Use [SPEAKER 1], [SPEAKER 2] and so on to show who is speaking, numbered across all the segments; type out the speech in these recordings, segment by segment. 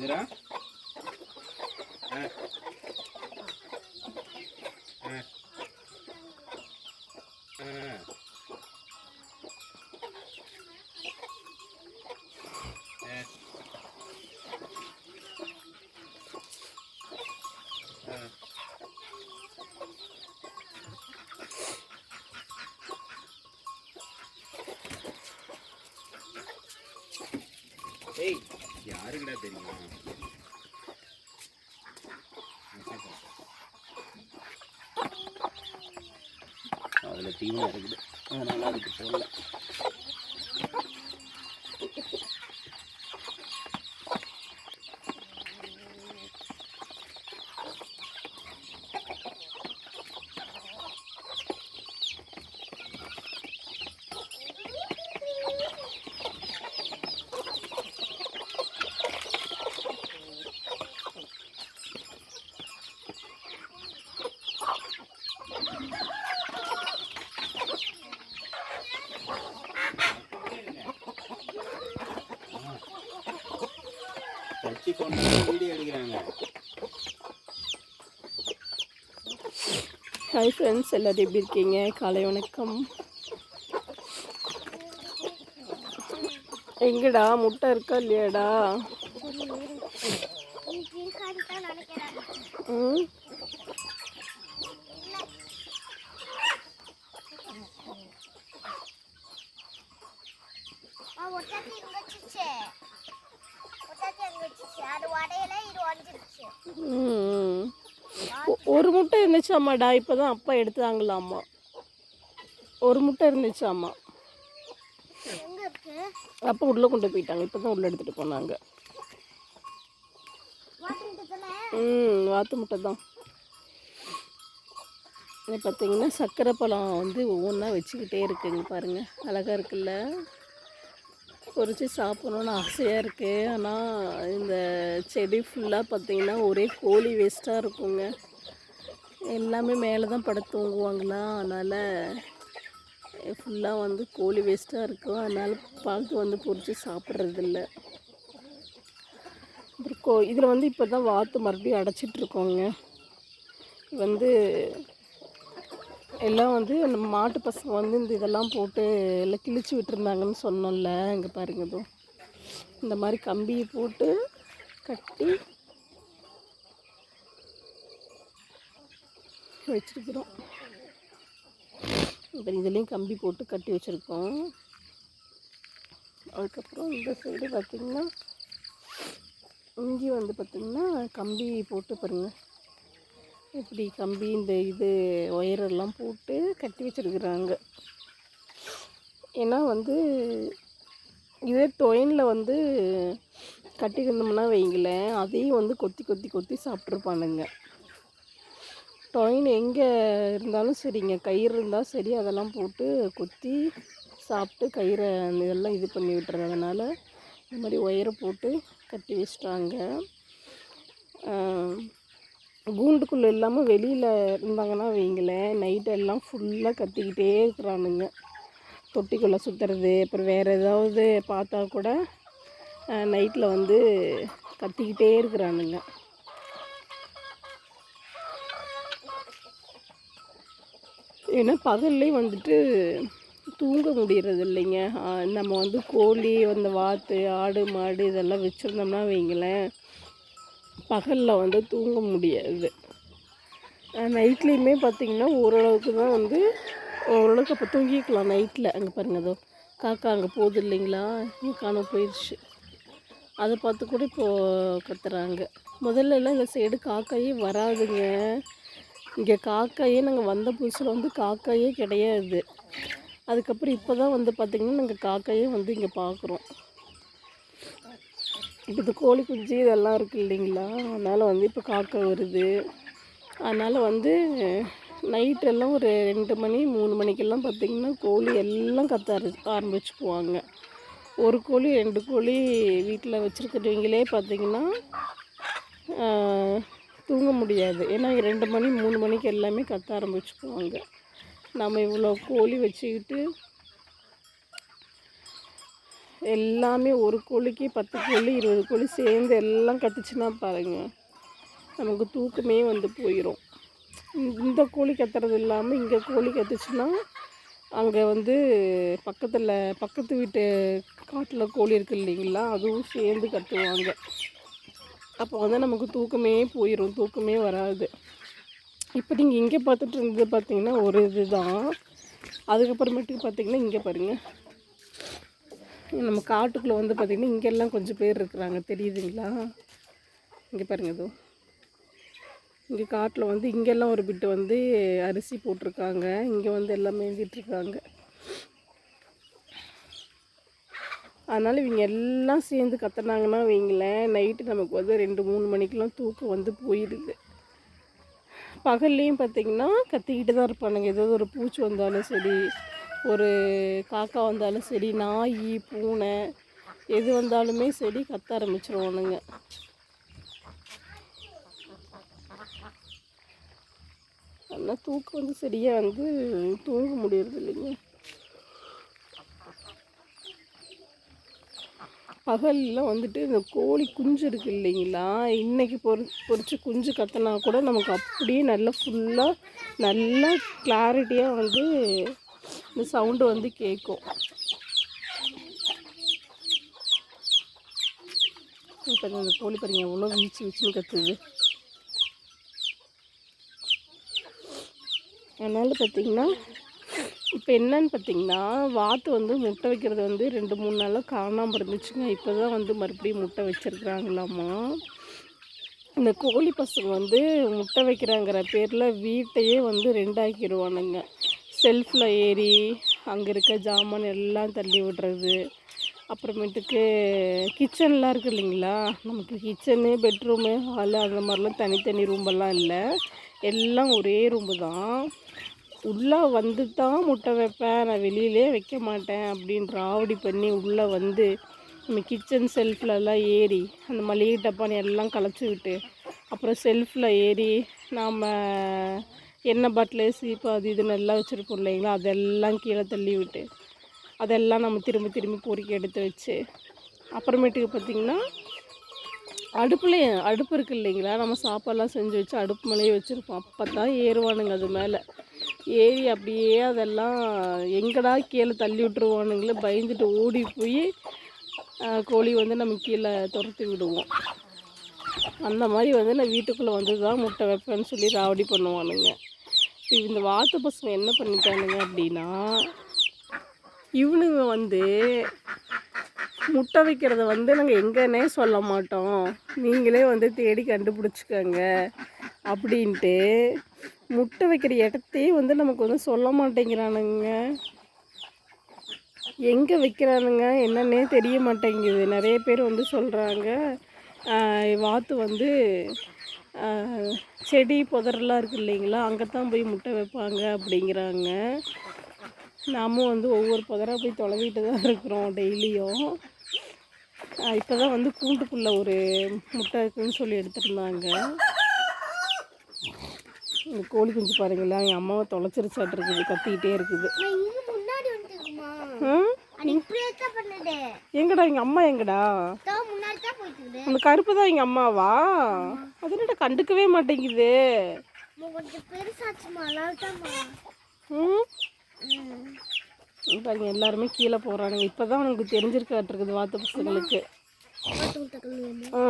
[SPEAKER 1] Vem virar. É. அதில் தீவனம் இருக்குது. அதனால் அதுக்கு போடல தச்சு கொண்டு வீடியோ எடுக்கிறாங்க
[SPEAKER 2] ஹாய் ஃப்ரெண்ட்ஸ் எல்லோரும் எப்படி இருக்கீங்க? காலை வணக்கம். எங்கடா? முட்டை இருக்கா இல்லையாடா? ம்
[SPEAKER 3] ஒட்டாத்தி இங்க வச்சிருச்சு ஒட்டாத்தி அங்க வச்சிருச்சு அது உடையில இது உடஞ்சிருச்சு
[SPEAKER 2] ம். ஒ- ஒரு முட்டை இருந்துச்சாம்மாடா இப்போ தான் அப்பா எடுத்தாங்களாம்மா. ஒரு முட்டை இருந்துச்சாம்மா
[SPEAKER 3] அம்மா.
[SPEAKER 2] அப்பா உள்ளே கொண்டு போயிட்டாங்க இப்போ தான் உள்ளே எடுத்துகிட்டு போனாங்க. ம் வாத்து முட்டை தான். இது பார்த்தீங்கன்னா சர்க்கரை பழம் வந்து ஒவ்வொன்றா வச்சுக்கிட்டே இருக்குங்க பாருங்கள் அழகாக இருக்குல்ல? பொறிச்சு சாப்பிட்ணுன்னு ஆசையாக இருக்குது ஆனால் இந்த செடி ஃபுல்லாக பார்த்தீங்கன்னா ஒரே கோழி வேஸ்ட்டாக இருக்குங்க. எல்லாமே மேலே தான் படுத்து தூங்குவாங்களா அதனால் ஃபுல்லாக வந்து கோழி வேஸ்ட்டாக இருக்கும் அதனால் பார்த்து வந்து பொறிச்சு சாப்பிட்றதில்ல. அப்புறம் கோ இதில் வந்து இப்போ தான் வாத்து மறுபடியும் அடைச்சிட்ருக்கோங்க. வந்து எல்லாம் வந்து நம்ம மாட்டு பசங்க வந்து இந்த இதெல்லாம் போட்டு எல்லாம் கிழிச்சு விட்டுருந்தாங்கன்னு சொன்னோம்ல இங்கே பாருங்க இதோ. இந்த மாதிரி கம்பியை போட்டு கட்டி வச்சுருக்குறோம். இப்போ இதுலேயும் கம்பி போட்டு கட்டி வச்சுருக்கோம். அதுக்கப்புறம் இந்த சைடு பார்த்திங்கன்னா இங்கேயும் வந்து பார்த்திங்கன்னா கம்பி போட்டு பாருங்கள் இப்படி கம்பி இந்த இது ஒயரெல்லாம் போட்டு கட்டி வச்சுருக்குறாங்க. ஏன்னா வந்து இதே டொயினில் வந்து கட்டியிருந்தோம்னா வைங்களேன் அதையும் வந்து கொத்தி கொத்தி கொத்தி சாப்பிட்ருப்பானுங்க டொயின் எங்கே இருந்தாலும் சரிங்க. கயிறு இருந்தால் சரி அதெல்லாம் போட்டு கொத்தி சாப்பிட்டு கயிறை இதெல்லாம் இது பண்ணி விட்டுறதுனால இந்த மாதிரி ஒயரை போட்டு கட்டி வச்சிட்டாங்க. கூண்டுக்குள்ளே இல்லாமல் வெளியில் இருந்தாங்கன்னா வைங்களேன் நைட்டெல்லாம் ஃபுல்லாக கத்திக்கிட்டே இருக்கிறானுங்க. தொட்டிக்குள்ளே சுற்றுறது அப்புறம் வேறு ஏதாவது பார்த்தா கூட நைட்டில் வந்து கத்திக்கிட்டே இருக்கிறானுங்க. ஏன்னா பகல்லே வந்துட்டு தூங்க முடியறது இல்லைங்க. நம்ம வந்து கோழி அந்த வாத்து ஆடு மாடு இதெல்லாம் வச்சுருந்தோம்னா வைங்களேன் பகலில் வந்து தூங்க முடியாது. நைட்லேயுமே பார்த்திங்கன்னா ஓரளவுக்கு தான் வந்து ஓரளவுக்கு அப்போ தூங்கிக்கலாம் நைட்டில் அங்கே பாருங்கள் அதோ காக்கா அங்கே போகுது இல்லைங்களா? இங்கே காண போயிடுச்சு அதை பார்த்து கூட இப்போது கத்துறாங்க. முதல்லலாம் இந்த சைடு காக்காயே வராதுங்க. இங்கே காக்காயே நாங்கள் வந்த புதுசில் வந்து காக்காயே கிடையாது. அதுக்கப்புறம் இப்போ தான் வந்து பார்த்திங்கன்னா நாங்கள் காக்காயே வந்து இங்கே பார்க்குறோம் இப்போ இந்த கோழி குஞ்சு இதெல்லாம் இருக்குது இல்லைங்களா? அதனால் வந்து இப்போ காக்கா வருது. அதனால் வந்து நைட்டெல்லாம் ஒரு ரெண்டு மணி மூணு மணிக்கெல்லாம் பார்த்திங்கன்னா கோழி எல்லாம் கத்த ஆர ஆரம்பிச்சுக்குவாங்க. ஒரு கோழி ரெண்டு கோழி வீட்டில் வச்சுருக்கிறவங்களே பார்த்திங்கன்னா தூங்க முடியாது. ஏன்னா ரெண்டு மணி மூணு மணிக்கு எல்லாமே கத்த ஆரம்பிச்சுக்குவாங்க. நம்ம இவ்வளோ கோழி வச்சுக்கிட்டு எல்லாமே ஒரு கோழிக்கு பத்து கோழி இருபது கோழி சேர்ந்து எல்லாம் கத்துச்சுன்னா பாருங்கள் நமக்கு தூக்கமே வந்து போயிடும் இந்த கோழி கத்துறது இல்லாமல் இங்கே கோழி கத்துச்சுன்னா அங்கே வந்து பக்கத்தில் பக்கத்து வீட்டு காட்டில் கோழி இருக்குது இல்லைங்களா அதுவும் சேர்ந்து கத்துவாங்க. அப்போ வந்து நமக்கு தூக்கமே போயிடும் தூக்கமே வராது. இப்போ நீங்கள் இங்கே பார்த்துட்டு இருந்தது பார்த்தீங்கன்னா ஒரு இதுதான். அதுக்கப்புறமேட்டுக்கு பார்த்தீங்கன்னா இங்கே பாருங்கள் நம்ம காட்டுக்குள்ளே வந்து பார்த்திங்கன்னா இங்கெல்லாம் கொஞ்சம் பேர் இருக்கிறாங்க. தெரியுதுங்களா? இங்கே பாருங்கள் இதோ. இங்கே காட்டில் வந்து இங்கெல்லாம் ஒரு பிட்டு வந்து அரிசி போட்டிருக்காங்க. இங்கே வந்து எல்லாம் மேய்ஞ்சிட்ருக்காங்க அதனால் இவங்க எல்லாம் சேர்ந்து கத்துனாங்கன்னா வைங்களேன் நைட்டு நமக்கு வந்து ரெண்டு மூணு மணிக்கெலாம் தூக்கம் வந்து போயிடுது பகல்லையும் பார்த்தீங்கன்னா கத்திக்கிட்டு தான் இருப்பானுங்க. ஏதாவது ஒரு பூச்சி வந்தாலும் சரி ஒரு காக்கா வந்தாலும் சரி நாய் பூனை எது வந்தாலுமே சரி கத்த ஆரம்பிச்சிருவானுங்க. ஆனால் தூக்கம் வந்து சரியாக வந்து தூங்க முடியறது இல்லைங்க பகலில் வந்துட்டு இந்த கோழி குஞ்சு இருக்கு இல்லைங்களா? இன்றைக்கி பொறி பொறிச்சு குஞ்சு கத்தினா கூட நமக்கு அப்படியே நல்லா ஃபுல்லாக நல்லா கிளாரிட்டியாக வந்து இந்த சவுண்டு வந்து கேட்கும் இப்போ இந்த கோழி பாருங்க எவ்வளோ வீச்சு வீச்சுன்னு கத்துது. அதனால் பார்த்தீங்கன்னா இப்போ என்னன்னு பார்த்தீங்கன்னா வாத்து வந்து முட்டை வைக்கிறது வந்து ரெண்டு மூணு நாளாக காணாமல் இருந்துச்சுங்க. இப்போ தான் வந்து மறுபடியும் முட்டை வச்சுருக்குறாங்களாமா? இந்த கோழி பசங்க வந்து முட்டை வைக்கிறாங்கிற பேரில் வீட்டையே வந்து ரெண்டாக்கிடுவானுங்க செல்ஃபில் ஏறி அங்கே இருக்க ஜாமான் எல்லாம் தள்ளி விடுறது. அப்புறமேட்டுக்கு கிச்சன்லாம் இருக்குது இல்லைங்களா? நமக்கு கிச்சனு பெட்ரூமு ஹாலு அந்த மாதிரிலாம் தனித்தனி ரூம்பெல்லாம் இல்லை. எல்லாம் ஒரே ரூம்பு தான். உள்ளே வந்து தான் முட்டை வைப்பேன். நான் வெளியிலே வைக்க மாட்டேன் அப்படின்னு ராவடி பண்ணி உள்ளே வந்து நம்ம கிச்சன் செல்ஃப்லலாம் ஏறி அந்த மளிகை டப்பான்னு எல்லாம் களைச்சி விட்டு அப்புறம் செல்ஃபில் ஏறி நாம் எண்ணெய் பாட்டிலு சீப்பு அது இதுன்னு எல்லாம் வச்சுருப்போம் இல்லைங்களா? அதெல்லாம் கீழே தள்ளி விட்டு அதெல்லாம் நம்ம திரும்ப திரும்பி பொறுக்கி எடுத்து வச்சு அப்புறமேட்டுக்கு பார்த்திங்கன்னா அடுப்பில் அடுப்பு இருக்குது இல்லைங்களா? நம்ம சாப்பாடெல்லாம் செஞ்சு வச்சு அடுப்பு மேலேயே வச்சுருப்போம். அப்போ தான் ஏறுவானுங்க அது மேலே. ஏறி அப்படியே அதெல்லாம் எங்கடா கீழே தள்ளி விட்டுருவானுங்களே பயந்துட்டு ஓடி போய் கோழி வந்து நம்ம கீழே துரத்தி விடுவோம். அந்த மாதிரி வந்து நான் வீட்டுக்குள்ளே வந்து தான் முட்டை வைப்பேன்னு சொல்லி ராவடி பண்ணுவானுங்க. இந்த வாத்து பசங்க என்ன பண்ணிட்டானுங்க அப்படின்னா இவனுங்க வந்து முட்டை வைக்கிறத வந்து நாங்கள் எங்கன்னே சொல்ல மாட்டோம். நீங்களே வந்து தேடி கண்டுபிடிச்சிக்கோங்க அப்படின்ட்டு முட்டை வைக்கிற இடத்தையே வந்து நமக்கு வந்து சொல்ல மாட்டேங்கிறானுங்க. எங்கே வைக்கிறானுங்க? என்னன்னே தெரிய மாட்டேங்குது. நிறைய பேர் வந்து சொல்கிறாங்க வாத்து வந்து செடி புதரெல்லாம் இருக்கு இல்லைங்களா? அங்கே தான் போய் முட்டை வைப்பாங்க அப்படிங்கிறாங்க. நாமும் வந்து ஒவ்வொரு புதராக போய் தொலைவிட்டு தான் இருக்கிறோம் டெய்லியும். இப்போ தான் வந்து கூண்டுக்குள்ளே ஒரு முட்டை இருக்குதுன்னு சொல்லி எடுத்துருந்தாங்க. இந்த கோழி குஞ்சு பாருங்களேன் என் அம்மாவை தொலைச்சிருச்சாட்டு இருக்குது கத்திக்கிட்டே இருக்குது. எங்கடா எங்கள் அம்மா எங்கடா?
[SPEAKER 3] இருக்குது
[SPEAKER 2] அந்த கருப்பு தான் எங்கள் அம்மாவா? அது என்னடா கண்டுக்கவே மாட்டேங்குது. பாருங்க எல்லாருமே கீழே போகிறானுங்க இப்போ தான் உனக்கு தெரிஞ்சிருக்காட்டிருக்குது வாத்து பசங்களுக்கு. ஆ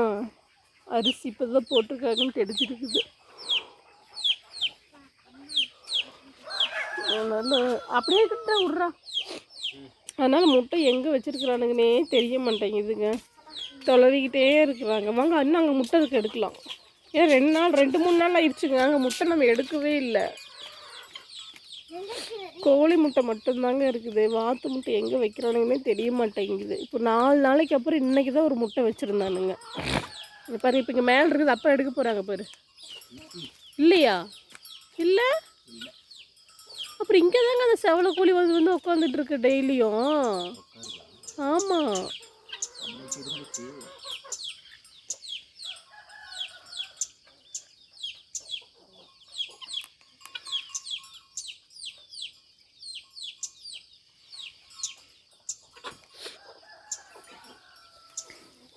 [SPEAKER 2] அரிசி இப்போ தான் போட்டிருக்காங்கன்னு தெரிஞ்சிருக்குது. அதனால அப்படியே கிட்ட விட்றா. அதனால் முட்டை எங்கே வச்சிருக்கிறானுங்கன்னே தெரிய மாட்டேங்குதுங்க. தொலைவிக்கிட்டே இருக்கிறாங்க. வாங்க இன்னும் அங்கே முட்டை இருக்கு எடுக்கலாம். ஏன் ரெண்டு நாள் ரெண்டு மூணு நாள் ஆயிடுச்சுங்க. அங்கே முட்டை நம்ம எடுக்கவே இல்லை. கோழி முட்டை மட்டும்தாங்க இருக்குது. வாத்து முட்டை எங்கே வைக்கிறானுங்கன்னே தெரிய மாட்டேங்குது. இப்போ நாலு நாளைக்கு அப்புறம் இன்றைக்கி தான் ஒரு முட்டை வச்சுருந்தானுங்க. பாரு இப்போ இங்கே மேலே இருக்குது. அப்போ எடுக்க போகிறாங்க பாரு. இல்லையா? இல்லை? அப்புறம் இங்கே தாங்க அந்த செவலை கோழி வந்து வந்து உட்காந்துட்டு இருக்கு டெய்லியும். ஆமாம்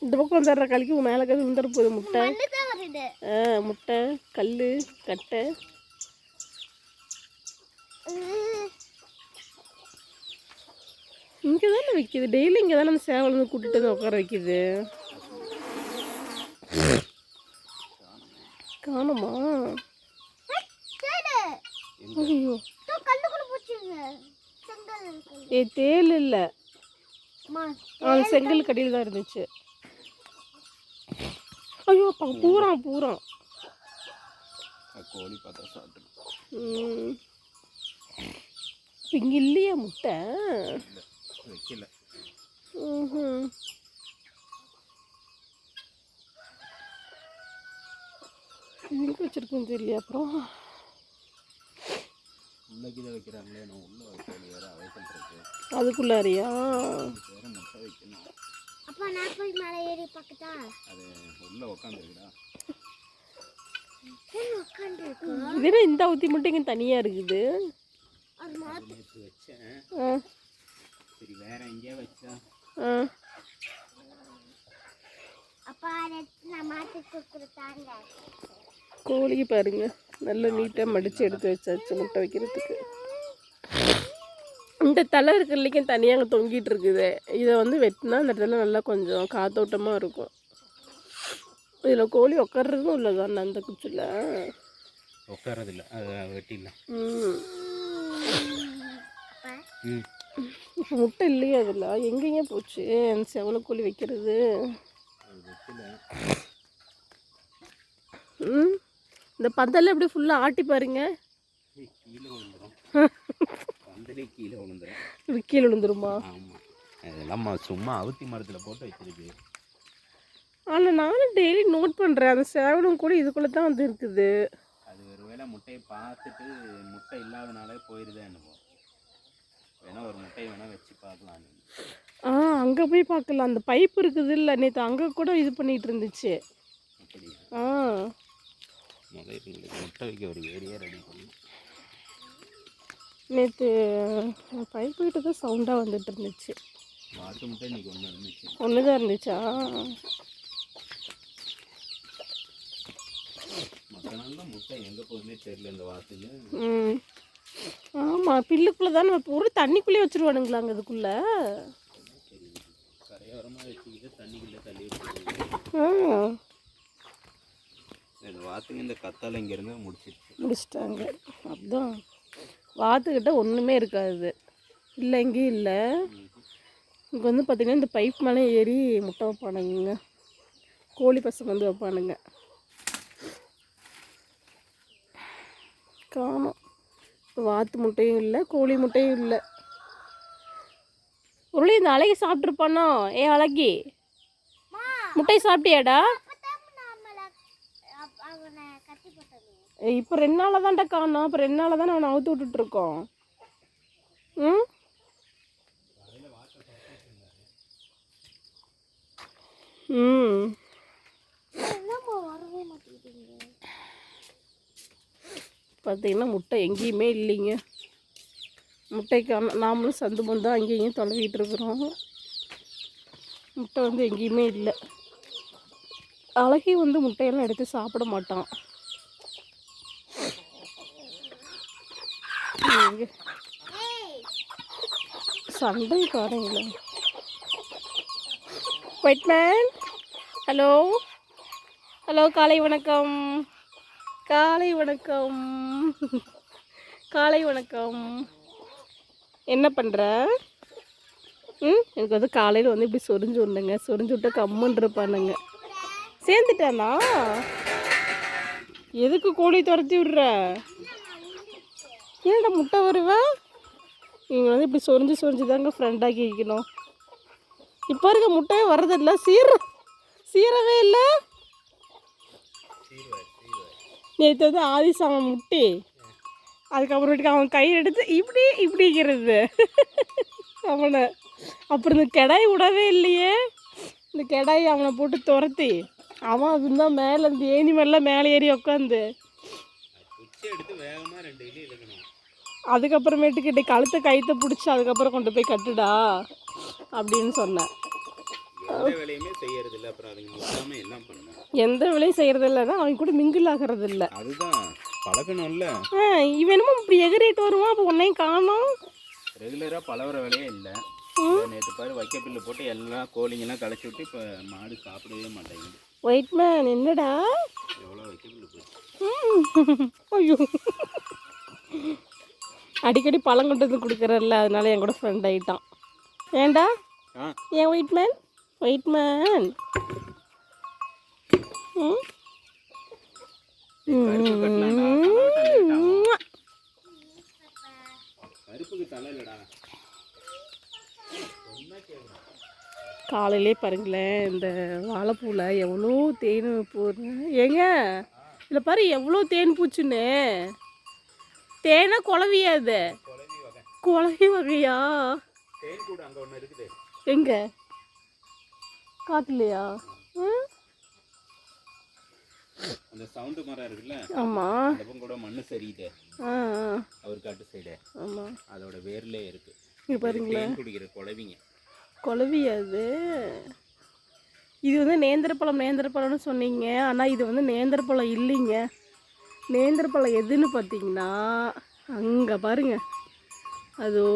[SPEAKER 2] இந்த பக்கம் வந்துடுற கழிக்கு மேலே கறி வந்துட போகுது முட்டை. முட்டை கல் கட்டை
[SPEAKER 3] உம்.
[SPEAKER 2] இங்கே தானே வைக்கிது? டெய்லி இங்கே தானே அந்த சேவல் வந்து கூட்டிகிட்டு வந்து உட்கார வைக்கிது. காணுமா? ஐயோ. ஏ தேல் இல்லை. அந்த செங்கல் கடையில் தான் இருந்துச்சு. ஐயோ அப்பா பூரா பூரா.
[SPEAKER 1] கோழி பார்த்தா சாப்பிட்டு
[SPEAKER 2] இங்கே இல்லையா முட்டை?
[SPEAKER 1] வைக்கல.
[SPEAKER 2] எங்கே வச்சிருக்கோம் தெரியல அப்புறம்.
[SPEAKER 1] உள்ளக்கு இதை வைக்கிறாங்களே நான் உள்ள வைக்கல வேற அவைக்கல் இருக்கு
[SPEAKER 2] அதுக்குள்ளாரியா
[SPEAKER 1] வேற முட்டை வைக்கணும்.
[SPEAKER 3] அப்பா நான் போய் மேலே ஏறி பார்க்கட்டா?
[SPEAKER 1] அது உள்ள உக்காந்துருக்குடா.
[SPEAKER 3] உட்காந்து
[SPEAKER 2] இது என்ன இந்த ஊற்றி மட்டும் இங்கே தனியாக இருக்குது?
[SPEAKER 1] வச்சேன். சரி வேற எங்கேயா வச்சா
[SPEAKER 2] கோழிக்கு பாருங்க நல்லா நீட்டாக மடித்து எடுத்து வச்சாச்சு முட்டை வைக்கிறதுக்கு இந்த தலை இருக்கிறதுலைக்கும் தனியாக அங்கே தொங்கிட்டு இருக்குது இதை வந்து வெட்டினா அந்த இடத்துல நல்லா கொஞ்சம் காத்தோட்டமாக இருக்கும் இதில் கோழி உட்கார்றதும் உள்ளதான் அந்த குச்சியில்
[SPEAKER 1] உட்காரதில்ல அது வெட்டிடலாம்
[SPEAKER 2] ம் இப்போ முட்டை இல்லையா அதில். எங்கேங்க போச்சு? அந்த செவல கோழி வைக்கிறது. ம்? இந்த பந்தல்ல எப்படி ஃபுல்லாக ஆட்டி பாருங்க.
[SPEAKER 1] கீழே விழுந்துடும் பந்தலே கீழே
[SPEAKER 2] விழுந்துருமா?
[SPEAKER 1] ஆமாம் இதெல்லாம் சும்மா அவுத்தி மரத்தில் போட்டு வச்சிருக்கு.
[SPEAKER 2] ஆனால் நானும் டெய்லி நோட் பண்ணுறேன் அந்த சேவலும் கூட இதுக்குள்ளே தான் வந்து இருக்குது.
[SPEAKER 1] அது ஒருவேளை முட்டையை பார்த்துட்டு முட்டை இல்லாதனாலே போயிருதே என்னமோ வேணா ஒரு முட்டையை வேணா வச்சு பார்க்கலாம்.
[SPEAKER 2] ஆ அங்கே போய் பார்க்கலாம். அந்த பைப் இருக்குது இல்லை நேற்று அங்கே கூட இது பண்ணிகிட்டு இருந்துச்சு. ஆ.
[SPEAKER 1] முட்டை வைக்க ஒரு ஏரியா ரெடி பண்ணணும்
[SPEAKER 2] நேற்று பைப்பு கிட்ட தான் சவுண்டாக வந்துட்டு இருந்துச்சு.
[SPEAKER 1] முட்டை ஒன்று
[SPEAKER 2] தான் இருந்துச்சா.
[SPEAKER 1] மற்ற நாள் முட்டை எங்கே போகுதுன்னே தெரியல இந்த
[SPEAKER 2] ம். ஆமாம் பில்லுக்குள்ளே தானே அதுக்குள்ளே
[SPEAKER 1] கரையோரமாக வச்சுக்கிட்டு தண்ணிக்குள்ளே வச்சுருக்கோம்
[SPEAKER 2] ஆ.
[SPEAKER 1] இந்த கத்தால இங்கேருந்து முடிச்சிருச்சு.
[SPEAKER 2] முடிச்சிட்டாங்க. அதுதான் வாத்துக்கிட்ட ஒன்றுமே இருக்காது. இல்லை எங்கேயும் இல்லை. இங்கே வந்து பார்த்திங்கன்னா இந்த பைப் மேலே ஏறி முட்டை வைப்பானுங்க. கோழி பசங்க வந்து வைப்பானுங்க. காணும். வாத்து முட்டையும் இல்லை கோழி முட்டையும் இல்லை. உருளி இந்த அழகி சாப்பிட்ருப்பானோ ஏ அழகி? முட்டை சாப்பிட்டியாடா? இப்போ ரெண்டு நாளாக தான்டா காணும். இப்போ ரெண்டு நாளாக தானே அவனை அவுத்து விட்டுட்ருக்கோம் ம்? ம்.
[SPEAKER 3] என்னம்மா வரவே மாட்டேங்குது
[SPEAKER 2] பார்த்திங்கன்னா முட்டை எங்கேயுமே இல்லைங்க. முட்டைக்கான நாமளும் சந்து பந்தா அங்கேயும் தொலைவிட்டு இருக்கிறோம். முட்டை வந்து எங்கேயுமே இல்லை. அழகி வந்து முட்டையெல்லாம் எடுத்து சாப்பிட மாட்டான். சண்டை பாருங்களேன். ஒயிட் மேன் ஹலோ ஹலோ காலை வணக்கம். காலை வணக்கம். காலை வணக்கம். என்ன பண்ணுற ம் எனக்கு வந்து காலையில் வந்து இப்படி சொரிஞ்சு விடணுங்க. சொரிஞ்சு விட்டா கம்முன்னு இருப்பானுங்க. சேர்ந்துட்டானா? எதுக்கு கோழி துரத்தி விடுற? ஏன்டா முட்டை வருவ? நீங்கள் வந்து இப்படி சொரிஞ்சு சொரிஞ்சு தாங்க ஃப்ரெண்டாக்கி வைக்கணும். இப்போ இருக்க முட்டையே வர்றதில்ல. சீர சீரவே இல்லை. நேற்று வந்து ஆதிசாமன் முட்டி. அதுக்கப்புறமேட்டுக்கு அவன் கை எடுத்து இப்படி இப்படிங்கிறது. அவனை அப்புறம் இந்த கிடாய் விடவே இல்லையே. இந்த கிடாய் அவனை போட்டு துரத்தி. அவன் அதுதான் மேலே இந்த ஏணி மேலாம் மேலே ஏறி உட்காந்து அதுக்கப்புறமேட்டுக்கிட்டே கழுத்தை கைத்தை பிடிச்சி அதுக்கப்புறம் கொண்டு போய் கட்டுடா அப்படின்னு சொன்னேன்.
[SPEAKER 1] எந்த வேலையுமே செய்யறது
[SPEAKER 2] இல்லைன்னா அவன் கூட மிங்கிள் ஆகிறது இல்லை
[SPEAKER 1] அதுதான். பழக்கணும்ல
[SPEAKER 2] ஆ இவன் என்னமோ இப்படி எகிறிட்டு வருவான் அப்போ உன்னையும் காணோம்.
[SPEAKER 1] ரெகுலரா பழகுற வேலையே இல்ல. நேற்று பாரு வைக்க பில்லு போட்டு எல்லாம் கோழிங்கெல்லாம் களைச்சி விட்டு இப்போ மாடு சாப்பிடவே மாட்டேங்குது.
[SPEAKER 2] ஒயிட் மேன் என்னடா?
[SPEAKER 1] எவ்வளோ வைக்க பில்லு போச்சு.
[SPEAKER 2] ஐயோ. அடிக்கடி பழம் கொண்டு வந்து கொடுக்குறல்ல அதனால என் கூட ஃப்ரெண்ட் ஆகிட்டான் ஏன்டா?
[SPEAKER 1] ஆ.
[SPEAKER 2] ஏன் ஒயிட் மேன்
[SPEAKER 1] ஆகும். கருப்புக்கு தலை இல்லடா
[SPEAKER 2] காலையிலே பாருங்களேன் இந்த வாழைப்பூவில் எவ்வளோ தேன் போடுறேன். ஏங்க இதில் பாரு எவ்வளோ தேன் பூச்சுன்னு. தேனா குழவியா இது?
[SPEAKER 1] குழவி வகை.
[SPEAKER 2] குழவி வகையா? எங்க? காட்டுலையா? ம்?
[SPEAKER 1] அந்த சவுண்டு மரம் இருக்குல்ல
[SPEAKER 2] ஆமாம்
[SPEAKER 1] அந்த பக்கம் கூட மண்ணு சரியுது. அவர் காட்டு சைடு
[SPEAKER 2] ஆமாம்
[SPEAKER 1] அதோட வேர்லே இருக்கு.
[SPEAKER 2] இங்க பாருங்களேன்.
[SPEAKER 1] தேன் குடிக்கிற குழவிங்க.
[SPEAKER 2] குழவியா அது இது வந்து நேந்திரப்பழம் நேந்திரப்பழம்னு சொன்னீங்க. ஆனால் இது வந்து நேந்திரப்பழம் இல்லைங்க. நேந்திரப்பழம் எதுன்னு பார்த்தீங்கன்னா அங்கே பாருங்க. அதோ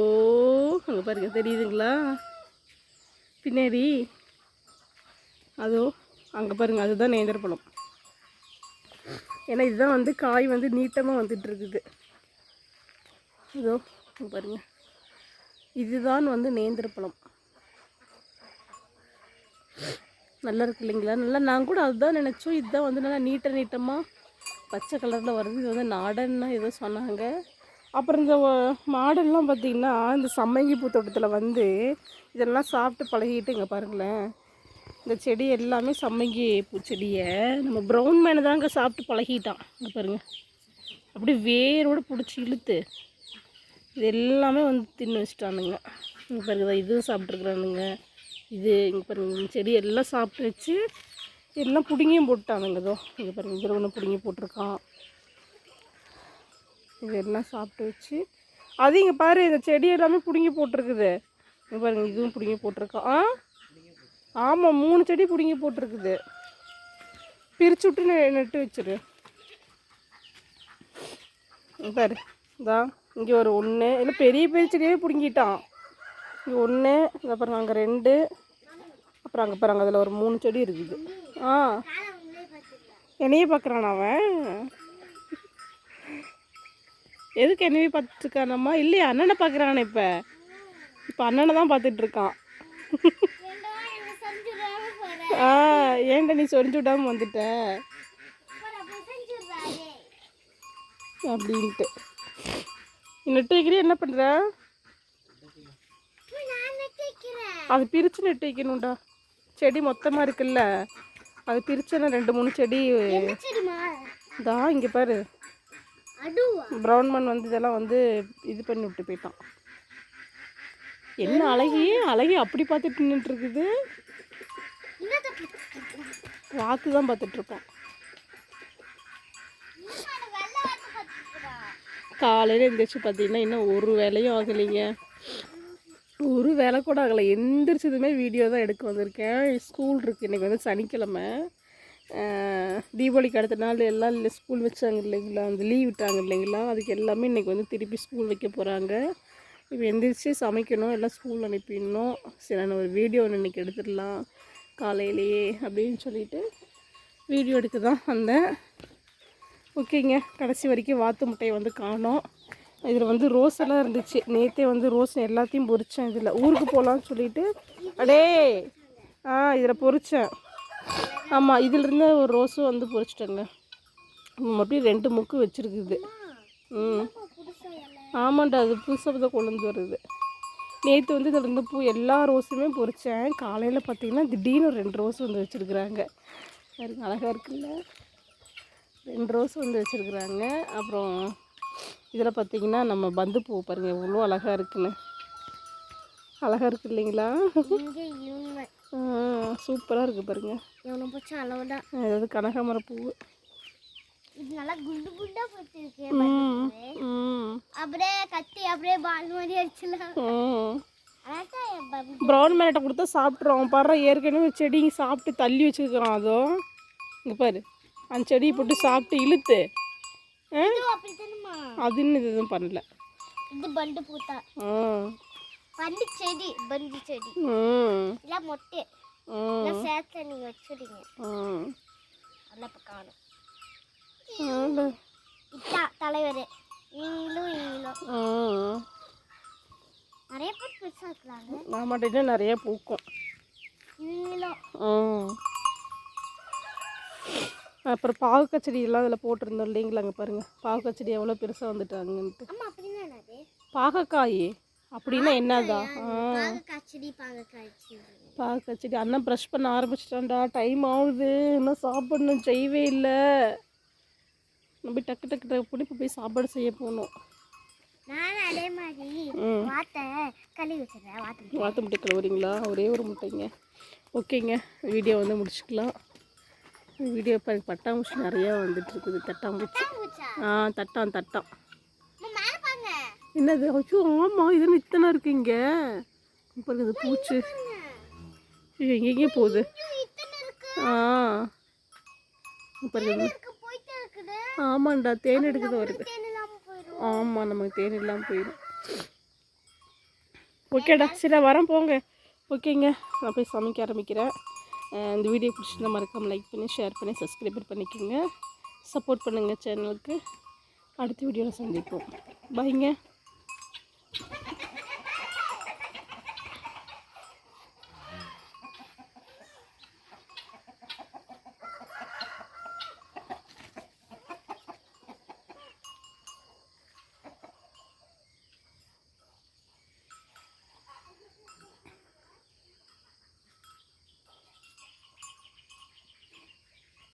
[SPEAKER 2] அங்கே பாருங்க. தெரியுதுங்களா? பின்னாடி அதோ அங்கே பாருங்கள் அதுதான் நேந்திர பழம் ஏன்னா இதுதான் வந்து காய் வந்து நீட்டமாக வந்துட்டு இருக்குது இதோ பாருங்க. இதுதான் வந்து நேந்திர பழம் நல்லா இருக்கு இல்லைங்களா? நல்லா நான் கூட அதுதான் நினச்சோம். இதுதான் வந்து நல்லா நீட்ட நீட்டமாக பச்சை கலரில் வருது. இது வந்து நாடன்னா ஏதோ சொன்னாங்க. அப்புறம் இந்த வ- மாடெல்லாம் பார்த்திங்கன்னா இந்த சம்மங்கி பூ தோட்டத்தில் வந்து இதெல்லாம் சாப்பிட்டு பழகிட்டு இங்கே பாருங்களேன். இந்த செடி எல்லாமே சம்மங்கி பூச்செடியை நம்ம ப்ரௌன் மேனை தாங்க சாப்பிட்டு பழகிட்டான். இங்கே பாருங்க. அப்படியே வேரோடு பிடிச்சி இழுத்து இது எல்லாமே வந்து தின்னு வச்சுட்டானுங்க. இங்கே பாருங்க இதுவும் சாப்பிட்ருக்குறானுங்க இது இங்கே பாருங்க இந்த செடி எல்லாம் சாப்பிட்டு வச்சு எல்லாம் பிடுங்கியும் போட்டானுங்க இதோ இங்கே பாருங்க இதில் ஒன்று பிடுங்கி போட்டிருக்கான். இது எல்லாம் சாப்பிட்டு வச்சு அது இங்கே பாரு இந்த செடி எல்லாமே பிடுங்கி போட்டிருக்குது. இங்கே பாருங்க இதுவும் பிடுங்கி போட்டிருக்கான். ஆ? ஆமாம் மூணு செடி பிடுங்கி போட்டிருக்குது. பிரிச்சு விட்டு நெ- நட்டு வச்சிரு. பாரு இதா இங்கே ஒரு ஒன்று இல்லை பெரிய பெரிய செடியே பிடுங்கிட்டான். இங்கே ஒன்று அப்புறம் அங்கே ரெண்டு. அப்புறம் அங்கே பாருங்க அதில் ஒரு மூணு செடி இருக்குது. ஆ. என்னையே பார்க்குறான் அவன்? எதுக்கு என்னையே பார்த்துருக்கானம்மா இல்லையா அண்ணனை பார்க்குறானே இப்போ. இப்போ அண்ணனை தான் பார்த்துட்ருக்கான் இருக்கான்
[SPEAKER 3] ஏண்டா என்ன செஞ்சுடாம போற
[SPEAKER 2] ஆ ஏன்டா நீ சொரிஞ்சு விடாமல் வந்துட்ட? அப்படின்ட்டு. நெட்டு என்ன பண்ணுற அது பிரித்து நெட்டு வைக்கணும்டா. செடி மொத்தமாக இருக்குல்ல அது பிரிச்சுன்னா ரெண்டு மூணு செடி. தான் இங்கே பாரு. ப்ரௌன் மண் வந்து இதெல்லாம் வந்து இது பண்ணி விட்டு போயிட்டான். என்ன அழகி அழகி அப்படி பார்த்துட்டு நின்றுட்டு இருக்குது. வாத்து தான்
[SPEAKER 3] பார்த்துக்கிறா
[SPEAKER 2] காலையில் எழுந்திரிச்சு பார்த்தீங்கன்னா இன்னும் ஒரு வேலையும் ஆகலைங்க. ஒரு வேலை கூட ஆகலை. எந்திரிச்சதுமே வீடியோ தான் எடுக்க வந்திருக்கேன். ஸ்கூல் இருக்குது இன்றைக்கி வந்து சனிக்கிழமை. தீபாவளிக்கு அடுத்த நாள் எல்லாம் இல்லை ஸ்கூல் வச்சாங்க இல்லைங்களா? அந்த லீவ் விட்டாங்க இல்லைங்களா? அதுக்கு எல்லாமே இன்றைக்கி வந்து திருப்பி ஸ்கூல் வைக்க போகிறாங்க இப்போ எந்திரிச்சு சமைக்கணும் எல்லாம் ஸ்கூல் அனுப்பிடணும். சரி நான் ஒரு வீடியோ ஒன்று இன்றைக்கி எடுத்துடலாம். காலையிலேயே அப்படின்னு சொல்லிட்டு வீடியோ எடுக்க தான் வந்தேன். ஓகேங்க. கடைசி வரைக்கும் வாத்து முட்டையை வந்து காணோம். இதில் வந்து ரோஸ் எல்லாம் இருந்துச்சு. நேற்றே வந்து ரோஸ் எல்லாத்தையும் பொரிச்சேன் இதில். ஊருக்கு போகலான்னு சொல்லிட்டு அடே! ஆ இதில் பொரிச்சேன். ஆமாம் இதிலிருந்து ஒரு ரோஸும் வந்து பொரிச்சிட்டேங்க. மறுபடியும் ரெண்டு முக்கு வச்சுருக்குது. ம். ஆமாண்டா அது புதுசாக தான் கொண்டு வந்து வருது. நேற்று வந்து இதில் இருந்த பூ எல்லா ரோஸுமே பொரிச்சேன். காலையில் பார்த்தீங்கன்னா திடீர்னு ஒரு ரெண்டு ரோஸ் வந்து வச்சுருக்குறாங்க. பாருங்க அழகாக இருக்குல்ல? ரெண்டு ரோஸ் வந்து வச்சுருக்குறாங்க. அப்புறம் இதில் பார்த்தீங்கன்னா நம்ம பந்து பூ பாருங்கள் எவ்வளோ அழகாக இருக்குன்னு. அழகாக இருக்கு இல்லைங்களா? சூப்பராக இருக்குது பாருங்க.
[SPEAKER 3] இவனை பிடிச்ச அளவுதான்.
[SPEAKER 2] அதாவது கனகாமர பூ
[SPEAKER 3] இது நல்லா குண்டு குண்டா
[SPEAKER 2] ம்
[SPEAKER 3] அப்படியே கத்தி அப்படியே பால் மாதிரி அடிச்சலாம்
[SPEAKER 2] ப்ரௌன் மேட்டை கொடுத்தா சாப்பிட்றோம். பாரு ஏற்கனவே செடி சாப்பிட்டு தள்ளி வச்சுருக்கான் அதுவும் இங்கே பாரு. அந்த செடியை போட்டு சாப்பிட்டு இழுத்து. அது இன்னும் எதுவும் பண்ணல.
[SPEAKER 3] இது பண்டு பூத்தா. பண்டு செடி பண்டு செடி.
[SPEAKER 2] ம்
[SPEAKER 3] இல்லை மொட்டை. சேர்த்துல நீங்கள் வச்சுடுங்க.
[SPEAKER 2] ம்
[SPEAKER 3] நல்லா இப்போ காணும். இதான் தலைவர். நீங்களும் நீங்களும்
[SPEAKER 2] ம்
[SPEAKER 3] நிறைய பேர் பெருசாக இருக்கிறாங்க
[SPEAKER 2] ஆமாட்ட இன்னும் நிறைய பூக்கும்.
[SPEAKER 3] நீங்களும்
[SPEAKER 2] அப்புறம் பாவக்காய் செடியெல்லாம் அதில் போட்டிருந்தோம் இல்லைங்களா அங்கே பாருங்கள் பாவக்காய் செடி எவ்வளோ பெருசாக வந்துட்டாங்கன்ட்டு. பாகக்காய். அப்படின்னா என்னதா?
[SPEAKER 3] பாகக்காய் செடி
[SPEAKER 2] அண்ணன் ப்ரஷ் பண்ண ஆரம்பிச்சிட்டான்டா. டைம் ஆகுது. இன்னும் சாப்பிடணும். செய்யவே இல்லை. நம்ம டக்கு டக்கு டக்கு இப்போ போய் சாப்பாடு செய்ய போகணும்
[SPEAKER 3] நான் அதே மாதிரி வாத்தை கழுவி வச்சிடுறேன் வாத்து
[SPEAKER 2] வாத்து முட்டை கழுவுறீங்களா? ஒரே ஒரு முட்டைங்க. ஓகேங்க வீடியோ வந்து முடிச்சுக்கலாம். வீடியோ இப்போ பட்டாம்பூச்சி நிறையா வந்துட்டு இருக்குது. தட்டாம்பூச்சி.
[SPEAKER 3] பூச்சா
[SPEAKER 2] ஆ தட்டான் தட்டான் என்னது? ஐயோ ஆமாம் இது இத்தனை இருக்குங்க பாருங்க இது பூச்சி. ஐயோ எங்கெங்கே போகுது.
[SPEAKER 3] இருக்கு.
[SPEAKER 2] ஆ.
[SPEAKER 3] இருக்கு இருக்குது
[SPEAKER 2] ஆமாண்டா தேன் எடுக்குது வருது ஆமாம் நமக்கு தேன் இல்லாமல் போயிடும் ஓகேடா சரி வரேன் போங்க. ஓகேங்க நான் போய் சமைக்க ஆரம்பிக்கிறேன். இந்த வீடியோ பிடிச்சிருந்தா மறக்காம லைக் பண்ணி ஷேர் பண்ணி சப்ஸ்கிரைப் பண்ணிக்கோங்க. சப்போர்ட் பண்ணுங்கள் சேனலுக்கு அடுத்த வீடியோவில் சந்திப்போம். பாய்ங்க